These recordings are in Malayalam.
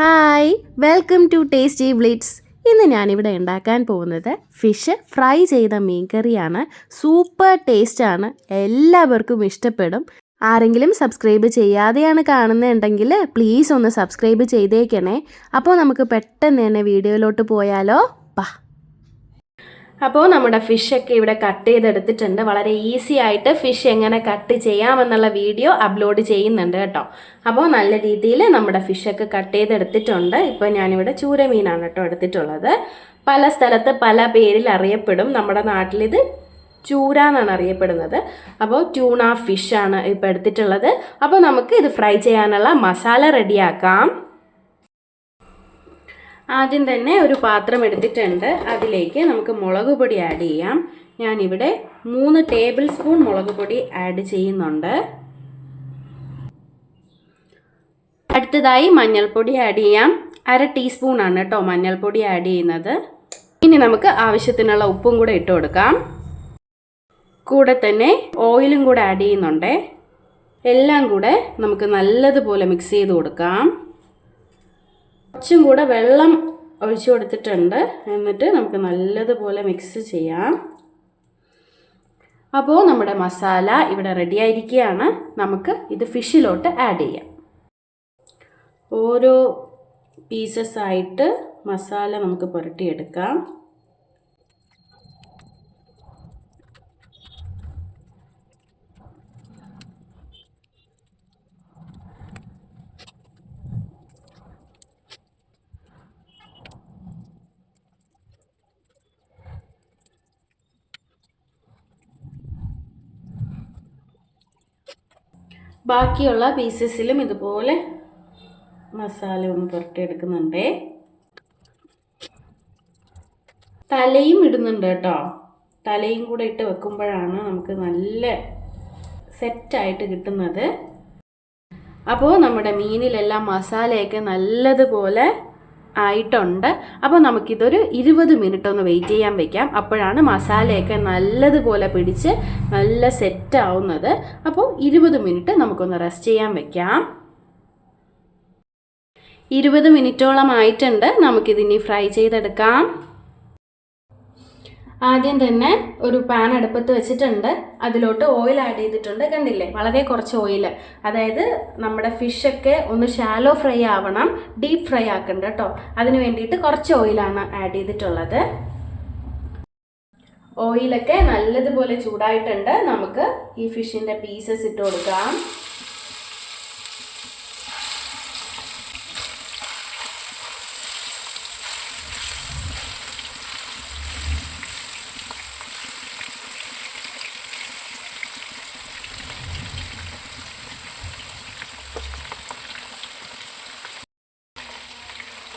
Hi welcome to tasty blitz ഇന്ന് ഞാനിവിടെ ഉണ്ടാക്കാൻ പോകുന്നത് ഫിഷ് ഫ്രൈ ചെയ്ത മീൻ കറിയാണ്. സൂപ്പർ ടേസ്റ്റാണ് എല്ലാവർക്കും ഇഷ്ടപ്പെടും. ആരെങ്കിലും സബ്സ്ക്രൈബ് ചെയ്യാതെയാണ് കാണുന്നുണ്ടെങ്കിൽ പ്ലീസ് ഒന്ന് സബ്സ്ക്രൈബ് ചെയ്തേക്കണേ. അപ്പോൾ നമുക്ക് പെട്ടെന്ന് തന്നെ വീഡിയോയിലോട്ട് പോയാലോ? പാ അപ്പോൾ നമ്മുടെ ഫിഷൊക്കെ ഇവിടെ കട്ട് ചെയ്തെടുത്തിട്ടുണ്ട്. വളരെ ഈസി ആയിട്ട് ഫിഷ് എങ്ങനെ കട്ട് ചെയ്യാമെന്നുള്ള വീഡിയോ അപ്ലോഡ് ചെയ്യുന്നുണ്ട് കേട്ടോ. അപ്പോൾ നല്ല രീതിയിൽ നമ്മുടെ ഫിഷൊക്കെ കട്ട് ചെയ്തെടുത്തിട്ടുണ്ട്. ഇപ്പോൾ ഞാനിവിടെ ചൂരമീനാണ് കേട്ടോ എടുത്തിട്ടുള്ളത്. പല സ്ഥലത്ത് പല പേരിൽ അറിയപ്പെടും. നമ്മുടെ നാട്ടിലിത് ചൂര എന്നാണ് അറിയപ്പെടുന്നത്. അപ്പോൾ ട്യൂണ ഫിഷാണ് ഇപ്പോൾ എടുത്തിട്ടുള്ളത്. അപ്പോൾ നമുക്ക് ഇത് ഫ്രൈ ചെയ്യാനുള്ള മസാല റെഡിയാക്കാം ആദ്യം തന്നെ ഒരു പാത്രം എടുത്തിട്ടുണ്ട്. അതിലേക്ക് നമുക്ക് മുളക് പൊടി ആഡ് ചെയ്യാം. ഞാനിവിടെ മൂന്ന് ടേബിൾ സ്പൂൺ മുളക് പൊടി ആഡ് ചെയ്യുന്നുണ്ട്. അടുത്തതായി മഞ്ഞൾപ്പൊടി ആഡ് ചെയ്യാം. അര ടീസ്പൂൺ ആണ് കേട്ടോ മഞ്ഞൾപ്പൊടി ആഡ് ചെയ്യുന്നത്. ഇനി നമുക്ക് ആവശ്യത്തിനുള്ള ഉപ്പും കൂടെ ഇട്ട് കൊടുക്കാം. കൂടെ തന്നെ ഓയിലും കൂടെ ആഡ് ചെയ്യുന്നുണ്ട്. എല്ലാം കൂടെ നമുക്ക് നല്ലതുപോലെ മിക്സ് ചെയ്ത് കൊടുക്കാം. കുറച്ചും കൂടെ വെള്ളം ഒഴിച്ചു കൊടുത്തിട്ടുണ്ട്. എന്നിട്ട് നമുക്ക് നല്ലതുപോലെ മിക്സ് ചെയ്യാം. അപ്പോൾ നമ്മുടെ മസാല ഇവിടെ റെഡി ആയിരിക്കുകയാണ്. നമുക്ക് ഇത് ഫിഷിലോട്ട് ആഡ് ചെയ്യാം. ഓരോ പീസസ് ആയിട്ട് മസാല നമുക്ക് പുരട്ടിയെടുക്കാം. ബാക്കിയുള്ള പീസസിലും ഇതുപോലെ മസാല ഒന്ന് പുരട്ടിയെടുക്കുന്നുണ്ടേ. തലയും ഇടുന്നുണ്ട് കേട്ടോ. തലയും കൂടെ ഇട്ട് വെക്കുമ്പോഴാണ് നമുക്ക് നല്ല സെറ്റായിട്ട് കിട്ടുന്നത്. അപ്പോൾ നമ്മുടെ മീനിലെല്ലാം മസാലയൊക്കെ നല്ലതുപോലെ ആയിട്ടുണ്ട്. അപ്പോൾ നമുക്കിതൊരു ഇരുപത് മിനിറ്റ് ഒന്ന് വെയിറ്റ് ചെയ്യാൻ വെക്കാം. അപ്പോഴാണ് മസാലയൊക്കെ നല്ലതുപോലെ പിടിച്ച് നല്ല സെറ്റ് ആവുന്നത്. അപ്പോൾ ഇരുപത് മിനിറ്റ് നമുക്കൊന്ന് റെസ്റ്റ് ചെയ്യാൻ വെക്കാം. ഇരുപത് മിനിറ്റോളം ആയിട്ടുണ്ട്. നമുക്കിതിനി ഫ്രൈ ചെയ്തെടുക്കാം. ആദ്യം തന്നെ ഒരു പാൻ അടുപ്പത്ത് വെച്ചിട്ടുണ്ട്. അതിലോട്ട് ഓയിൽ ആഡ് ചെയ്തിട്ടുണ്ട്. കണ്ടില്ലേ? വളരെ കുറച്ച് ഓയിൽ അതായത് നമ്മുടെ ഫിഷൊക്കെ ഒന്ന് ഷാലോ ഫ്രൈ ആവണം. ഡീപ്പ് ഫ്രൈ ആക്കണ്ട കേട്ടോ അതിന് വേണ്ടിയിട്ട് കുറച്ച് ഓയിലാണ് ആഡ് ചെയ്തിട്ടുള്ളത്. ഓയിലൊക്കെ നല്ലതുപോലെ ചൂടായിട്ടുണ്ട്. നമുക്ക് ഈ ഫിഷിന്റെ പീസസ് ഇട്ട് കൊടുക്കാം.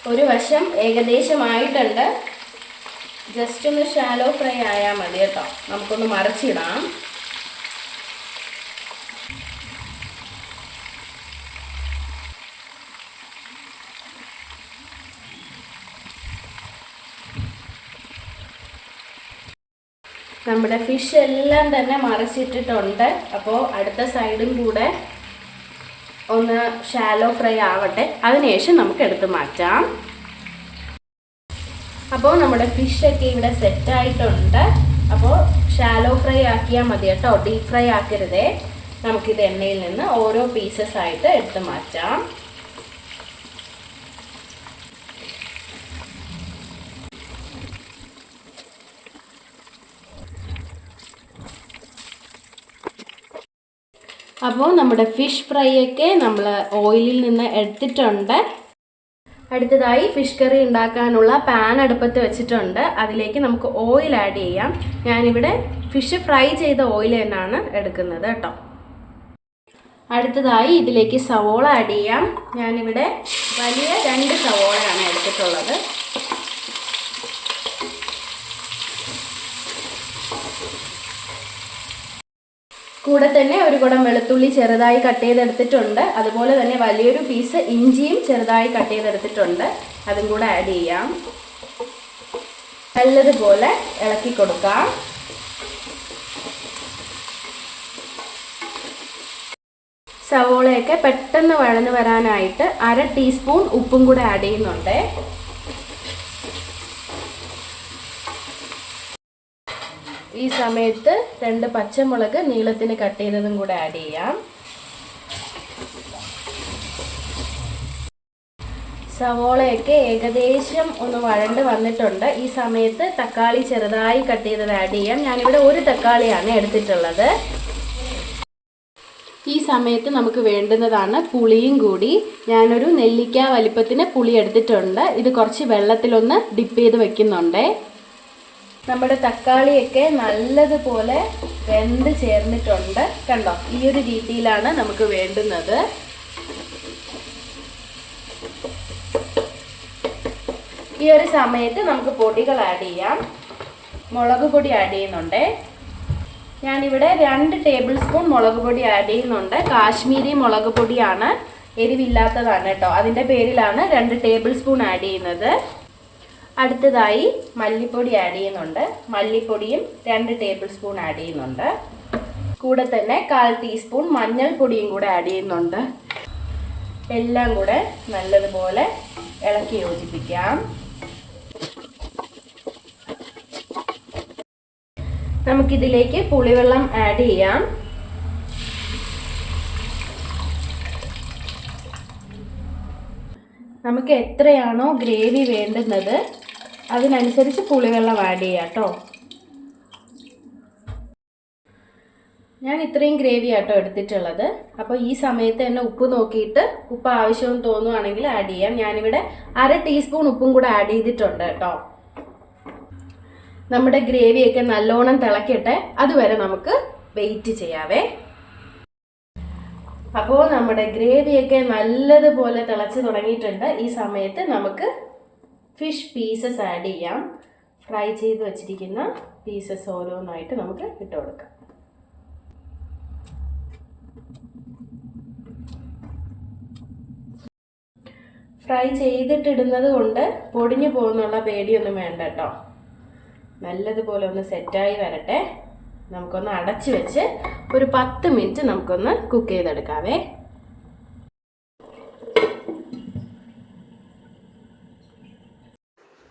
ഒരു വശം ഏകദേശമായിട്ടുണ്ട്. ജസ്റ്റ് ഒന്ന് ഷാലോ ഫ്രൈ ആയാൽ മതി കേട്ടോ. നമുക്കൊന്ന് മറിച്ചിടാം. നമ്മുടെ ഫിഷ് എല്ലാം തന്നെ മറിച്ചിട്ടിട്ടുണ്ട്. അപ്പോൾ അടുത്ത സൈഡും കൂടെ ഒന്ന് ഷാലോ ഫ്രൈ ആവട്ടെ. അതിനുശേഷം നമുക്ക് എടുത്ത് മാറ്റാം. അപ്പോൾ നമ്മുടെ ഫിഷൊക്കെ ഇവിടെ സെറ്റായിട്ടുണ്ട് അപ്പോൾ ഷാലോ ഫ്രൈ ആക്കിയാൽ മതി കേട്ടോ. ഡീപ് ഫ്രൈ ആക്കരുതേ. നമുക്കിത് എണ്ണയിൽ നിന്ന് ഓരോ പീസസ് ആയിട്ട് എടുത്ത് മാറ്റാം. അപ്പോൾ നമ്മുടെ ഫിഷ് ഫ്രൈ ഒക്കെ നമ്മൾ ഓയിലിൽ നിന്ന് എടുത്തിട്ടുണ്ട്. അടുത്തതായി ഫിഷ് കറി ഉണ്ടാക്കാനുള്ള പാൻ അടുപ്പത്ത് വെച്ചിട്ടുണ്ട്. അതിലേക്ക് നമുക്ക് ഓയിൽ ആഡ് ചെയ്യാം. ഞാനിവിടെ ഫിഷ് ഫ്രൈ ചെയ്ത ഓയിൽ തന്നെയാണ് എടുക്കുന്നത് കേട്ടോ. അടുത്തതായി ഇതിലേക്ക് സവോള ആഡ് ചെയ്യാം. ഞാനിവിടെ വലിയ രണ്ട് സവോളയാണ് എടുത്തിട്ടുള്ളത്. കൂടെ തന്നെ ഒരു കുടം വെളുത്തുള്ളി ചെറുതായി കട്ട് ചെയ്തെടുത്തിട്ടുണ്ട്. അതുപോലെ തന്നെ വലിയൊരു പീസ് ഇഞ്ചിയും ചെറുതായി കട്ട് ചെയ്തെടുത്തിട്ടുണ്ട്. അതും കൂടെ ആഡ് ചെയ്യാം. നല്ലതുപോലെ ഇളക്കി കൊടുക്കാം. സവോളയൊക്കെ പെട്ടെന്ന് വഴന്നു വരാനായിട്ട് അര ടീസ്പൂൺ ഉപ്പും കൂടെ ആഡ് ചെയ്യുന്നുണ്ട്. ഈ സമയത്ത് രണ്ട് പച്ചമുളക് നീളത്തിന് കട്ട് ചെയ്തതും കൂടെ ആഡ് ചെയ്യാം. സവോളയൊക്കെ ഏകദേശം ഒന്ന് വഴണ്ട് വന്നിട്ടുണ്ട്. ഈ സമയത്ത് തക്കാളി ചെറുതായി കട്ട് ചെയ്തത് ആഡ് ചെയ്യാം. ഞാനിവിടെ ഒരു തക്കാളിയാണ് എടുത്തിട്ടുള്ളത്. ഈ സമയത്ത് നമുക്ക് വേണ്ടുന്നതാണ് പുളിയും കൂടി. ഞാനൊരു നെല്ലിക്ക വലിപ്പത്തിന് പുളി എടുത്തിട്ടുണ്ട്. ഇത് കുറച്ച് വെള്ളത്തിലൊന്ന് ഡിപ്പ് ചെയ്ത് വെക്കുന്നുണ്ട്. നമ്മുടെ തക്കാളിയൊക്കെ നല്ലതുപോലെ വെന്ത് ചേർന്നിട്ടുണ്ട്. കണ്ടോ? ഈ ഒരു രീതിയിലാണ് നമുക്ക് വേണ്ടുന്നത്. ഈ ഒരു സമയത്ത് നമുക്ക് പൊടികൾ ആഡ് ചെയ്യാം. മുളക് പൊടി ആഡ് ചെയ്യുന്നുണ്ട്. ഞാനിവിടെ രണ്ട് ടേബിൾ സ്പൂൺ മുളക് പൊടി ആഡ് ചെയ്യുന്നുണ്ട്. കാശ്മീരി മുളക് പൊടിയാണ്. എരിവില്ലാത്തതാണ് കേട്ടോ. അതിന്റെ പേരിലാണ് രണ്ട് ടേബിൾ സ്പൂൺ ആഡ് ചെയ്യുന്നത്. അടുത്തതായി മല്ലിപ്പൊടി ആഡ് ചെയ്യുന്നുണ്ട്. മല്ലിപ്പൊടിയും രണ്ട് ടേബിൾ സ്പൂൺ ആഡ് ചെയ്യുന്നുണ്ട്. കൂടെ തന്നെ കാൽ ടീസ്പൂൺ മഞ്ഞൾപ്പൊടിയും കൂടെ ആഡ് ചെയ്യുന്നുണ്ട്. എല്ലാം കൂടെ നല്ലതുപോലെ ഇളക്കി യോജിപ്പിക്കാം. നമുക്കിതിലേക്ക് പുളിവെള്ളം ആഡ് ചെയ്യാം. നമുക്ക് എത്രയാണോ ഗ്രേവി വേണ്ടുന്നത് അതിനനുസരിച്ച് പുളിവെള്ളം ആഡ് ചെയ്യാം കേട്ടോ. ഞാൻ ഇത്രയും ഗ്രേവി ആട്ടോ എടുത്തിട്ടുള്ളത്. അപ്പോൾ ഈ സമയത്ത് തന്നെ ഉപ്പ് നോക്കിയിട്ട് ഉപ്പ് ആവശ്യം തോന്നുവാണെങ്കിൽ ആഡ് ചെയ്യാം. ഞാനിവിടെ അര ടീസ്പൂൺ ഉപ്പും കൂടെ ആഡ് ചെയ്തിട്ടുണ്ട് കേട്ടോ. നമ്മുടെ ഗ്രേവിയൊക്കെ നല്ലോണം തിളക്കട്ടെ. അതുവരെ നമുക്ക് വെയിറ്റ് ചെയ്യാവേ. അപ്പോൾ നമ്മുടെ ഗ്രേവിയൊക്കെ നല്ലതുപോലെ തിളച്ച് തുടങ്ങിയിട്ടുണ്ട്. ഈ സമയത്ത് നമുക്ക് ഫിഷ് പീസസ് ആഡ് ചെയ്യാം. ഫ്രൈ ചെയ്ത് വെച്ചിരിക്കുന്ന പീസസ് ഓരോന്നായിട്ട് നമുക്ക് ഇട്ട് കൊടുക്കാം. ഫ്രൈ ചെയ്തിട്ടിടുന്നത് കൊണ്ട് പൊടിഞ്ഞു പോകുന്നുള്ള പേടിയൊന്നും വേണ്ട കേട്ടോ. നല്ലതുപോലെ ഒന്ന് സെറ്റായി വരട്ടെ. നമുക്കൊന്ന് അടച്ചു വെച്ച് ഒരു പത്ത് മിനിറ്റ് നമുക്കൊന്ന് കുക്ക് ചെയ്തെടുക്കാവേ.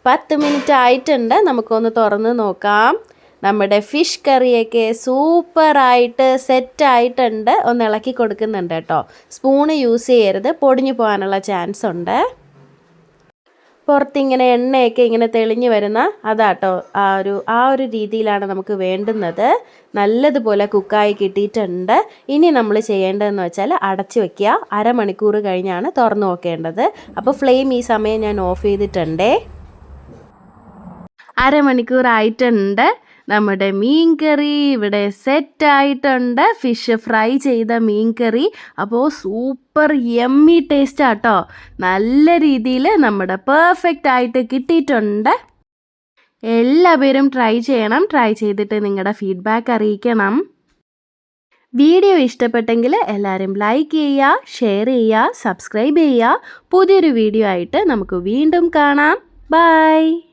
പത്ത് മിനിറ്റ് ആയിട്ടുണ്ട്. നമുക്കൊന്ന് തുറന്ന് നോക്കാം. നമ്മുടെ ഫിഷ് കറിയൊക്കെ സൂപ്പറായിട്ട് സെറ്റായിട്ടുണ്ട് ഒന്ന് ഇളക്കി കൊടുക്കുന്നുണ്ട് കേട്ടോ. സ്പൂണ് യൂസ് ചെയ്യരുത്. പൊടിഞ്ഞു പോകാനുള്ള ചാൻസ് ഉണ്ട്. പുറത്തിങ്ങനെ എണ്ണയൊക്കെ ഇങ്ങനെ തെളിഞ്ഞു വരുന്ന അതാട്ടോ ആ ഒരു ആ ഒരു രീതിയിലാണ് നമുക്ക് വേണ്ടുന്നത്. നല്ലതുപോലെ കുക്കായി കിട്ടിയിട്ടുണ്ട്. ഇനി നമ്മൾ ചെയ്യേണ്ടതെന്ന് വെച്ചാൽ അടച്ചു വെക്കുക. അരമണിക്കൂർ കഴിഞ്ഞാണ് തുറന്നു നോക്കേണ്ടത്. അപ്പോൾ ഫ്ലെയിം ഈ സമയം ഞാൻ ഓഫ് ചെയ്തിട്ടുണ്ടേ. അരമണിക്കൂർ ആയിട്ടുണ്ട് നമ്മുടെ മീൻ കറി ഇവിടെ സെറ്റ് ആയിട്ടുണ്ട് ഫിഷ് ഫ്രൈ ചെയ്ത മീൻ കറി അപ്പോൾ സൂപ്പർ യമ്മി ടേസ്റ്റ് ആട്ടോ. നല്ല രീതിയിൽ നമ്മുടെ പെർഫെക്റ്റ് ആയിട്ട് കിട്ടിയിട്ടുണ്ട്. എല്ലാവരും ട്രൈ ചെയ്യണം. ട്രൈ ചെയ്തിട്ട് നിങ്ങളുടെ ഫീഡ്ബാക്ക് അറിയിക്കണം. വീഡിയോ ഇഷ്ടപ്പെട്ടെങ്കിൽ എല്ലാവരും ലൈക്ക് ചെയ്യുക ഷെയർ ചെയ്യുക സബ്സ്ക്രൈബ് ചെയ്യുക. പുതിയൊരു വീഡിയോ ആയിട്ട് നമുക്ക് വീണ്ടും കാണാം. ബൈ